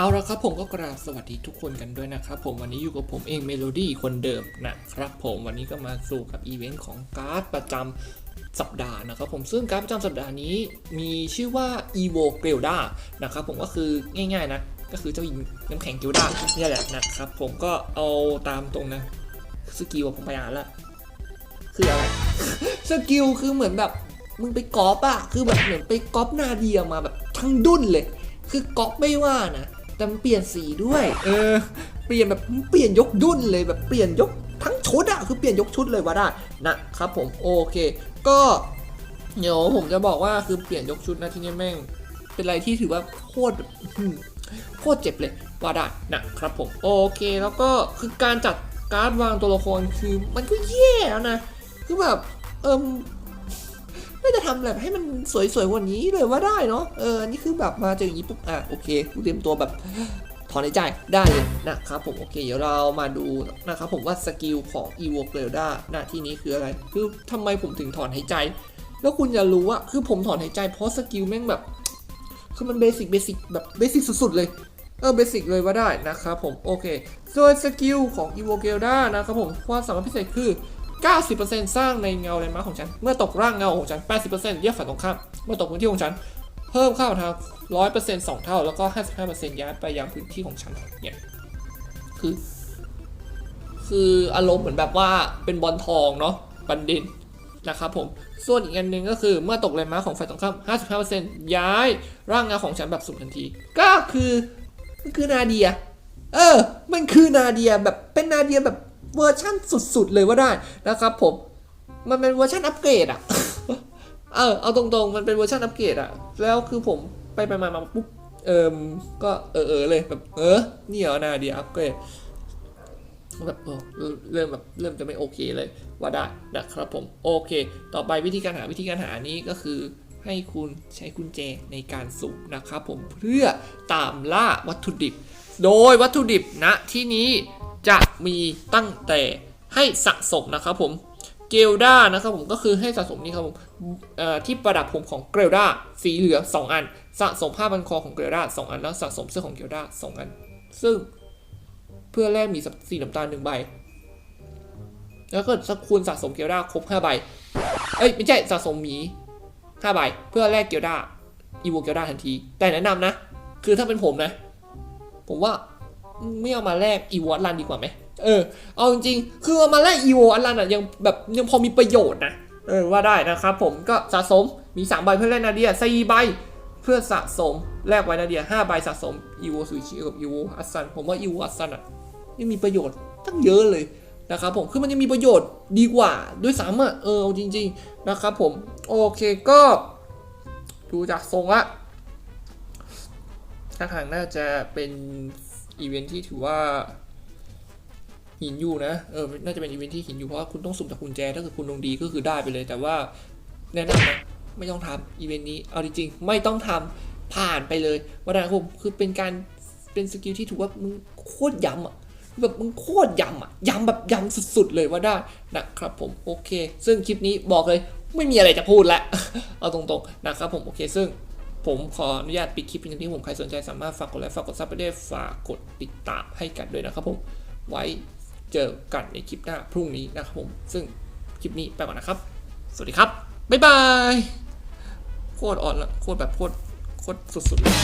เอาละครับผมก็กราบสวัสดีทุกคนกันด้วยนะครับผมวันนี้อยู่กับผมเองเมโลดี้คนเดิมนะครับผมวันนี้ก็มาสู่กับอีเวนต์ของการ์ดประจำสัปดาห์นะครับผมซึ่งการ์ดประจำสัปดาห์นี้มีชื่อว่า Evo g r e l d a นะครับผมก็คือง่ายๆนะก็คือเจ้าหญิงน้ำแข็งเกลดาเนี่ยแหละนะครับผมก็เอาตามตรงนะสกิลผมไปอ่านละคืออะไรสกิลคือเหมือนแบบมึงไปก๊อปอะคือแบบเหมือนไปก๊อปนาเดียมาแบบทั้งดุนเลย คือก๊อปไม่ว่านะ แต่มันเปลี่ยนสีด้วย เออ เปลี่ยนแบบเปลี่ยนยกดุนเลยแบบเปลี่ยนยกทั้งชุดอะคือเปลี่ยนยกชุดเลยว่าได้นะครับผมโอเค ก็เดี๋ยวผมจะบอกว่าคือเปลี่ยนยกชุดนะที่นี่แม่ง เป็นอะไรที่ถือว่าโคตรแบบอืมโคตรเจ็บเลยว่าได้นะครับผมโอเคแล้วก็คือการจัดการ์ดวางตัวละครคือมันก็แย่แล้วนะ คือแบบเอิม ไม่จะทำแบบให้มันสวยๆกว่านี้เลยว่าได้เนาะเอออันนี่คือแบบมาเจออย่างนี้ปุ๊บอะโอเคกูเตรียมตัวแบบถอนในใจได้เลยนะครับผมโอเค เดี๋ยวเรามาดูนะครับผมว่าสกิลของ e v o g r e l d a หน้าที่นี้คืออะไร คือทำไมผมถึงถอนหายใจ แล้วคุณจะรู้ว่าคือผมถอนหายใจเพราะสกิลแม่งแบบ คือมันเบสิกเบสิกแบบเบสิกสุดๆเลย เออเบสิกเลยว่าได้นะครับผมโอเค ส่วนสกิลของ e v o g e l d a นะครับผมความสามารถพิเศษคือ 90%สร้างในเงาแลนด์มาร์คของฉัน เมื่อตกร่างเงาของฉัน 80%เรียกฝ่ายตรงข้าม เมื่อตกพื้นที่ของฉัน เพิ่มค่าของทาง100% 2 เท่า แล้วก็ 55%ย้ายไปยังพื้นที่ของฉัน เนี่ย คือ คืออารมณ์เหมือนแบบว่าเป็นบอลทองเนาะ บันดินนะครับผม ส่วนอีกอันหนึ่งก็คือเมื่อตกแลนด์มาร์คของฝ่ายตรงข้าม 55%ย้ายร่างเงาของฉันแบบสุ่มทันที ก็คือ มันคือนาเดีย เออ มันคือนาเดียแบบ เป็นนาเดียแบบ เวอร์ชั่นสุดๆเลยว่าได้นะครับผมมันเป็นเวอร์ชันอัปเกรดอะเออเอาตรงๆ มันเป็นเวอร์ชันอัปเกรดอะแล้วคือผมไปไปมามาปุ๊บเอิมก็เออเออเลยแบบเออนี่เหรอนาเดียอัปเกรดแบบเออเริ่มแบบเริ่มจะไม่โอเคเลยว่าได้นะครับผมโอเค ต่อไปวิธีการหาวิธีการหานี้ก็คือให้คุณใช้กุญแจในการสุ่มนะครับผมเพื่อตามล่าวัตถุดิบ โดยวัตถุดิบณที่นี้ จะมีตั้งแต่ให้สะสมนะครับผมเกลดานะครับผมก็คือให้สะสมนี่ครับผมที่ประดับผมของเกลดาสีเหลือง2 อัน สะสมผ้าพันคอของเกลดา2 อันแล้วสะสมเสื้อของเกลดา2 อัน ซึ่งเพื่อแลกมีสีน้ำตาลหนึ่งใบ แล้วก็สักคูณสะสมเกียวด้าครบ5ใบ เอ้ยไม่ใช่สะสมหมี5ใบ เพื่อแลกเกียวด้าอีโวเกียวด้าทันที แต่แนะนำนะ คือถ้าเป็นผมนะ ผมว่า ไม่เอามาแลกอีวอัลลันดีกว่าไหมเออ เอาจริงๆ คือเอามาแลกอีวอัลลันอะยังแบบยังพอมีประโยชน์นะเออว่าได้นะครับผมก็สะสมมี3ใบเพื่อแลกนาเดีย4ใบเพื่อสะสมแลกไว้นาเดีย5ใบสะสมอีโวซูชิกับอีโวอัสซันผมว่าอีโวอัสซันอะยังมีประโยชน์ตั้งเยอะเลยนะครับผมคือมันยังมีประโยชน์ดีกว่าด้วยซ้ำอะเออเอาจริง ๆ นะครับผม โอเคก็ ดูจากทรงละท่าทางน่าจะเป็น อีเวนท์ที่ถือว่าหินอยู่นะ เออ น่าจะเป็นอีเวนท์ที่หินอยู่เพราะว่าคุณต้องสุ่มจากกุญแจ ถ้าเกิดคุณดวงดีก็คือได้ไปเลย แต่ว่าแนะนำนะไม่ต้องทำอีเวนท์นี้ เอาจริงๆ ไม่ต้องทำผ่านไปเลยว่าได้ครับผมคือเป็นการ เป็นสกิลที่ถือว่ามึงโคตรย้ำอะ แบบมึงโคตรยำอะยำแบบยำสุดๆเลยว่าได้นะครับผม โอเค ซึ่งคลิปนี้บอกเลย ไม่มีอะไรจะพูดล้วเอาตรงๆ นะครับผม โอเค ซึ่ง ผมขออนุญาตปิดคลิปเพียงนี้ผมใครสนใจสามารถฝากกดไลค์ฝากกดซับไปได้ฝากกดติดตามให้กันด้วยนะครับผม ไว้เจอกันในคลิปหน้าพรุ่งนี้นะครับผม ซึ่งคลิปนี้ไปก่อนนะครับ สวัสดีครับ บ๊ายบาย โคตรอ่อนละโคตรแบบโคตรโคตรสุดๆเลย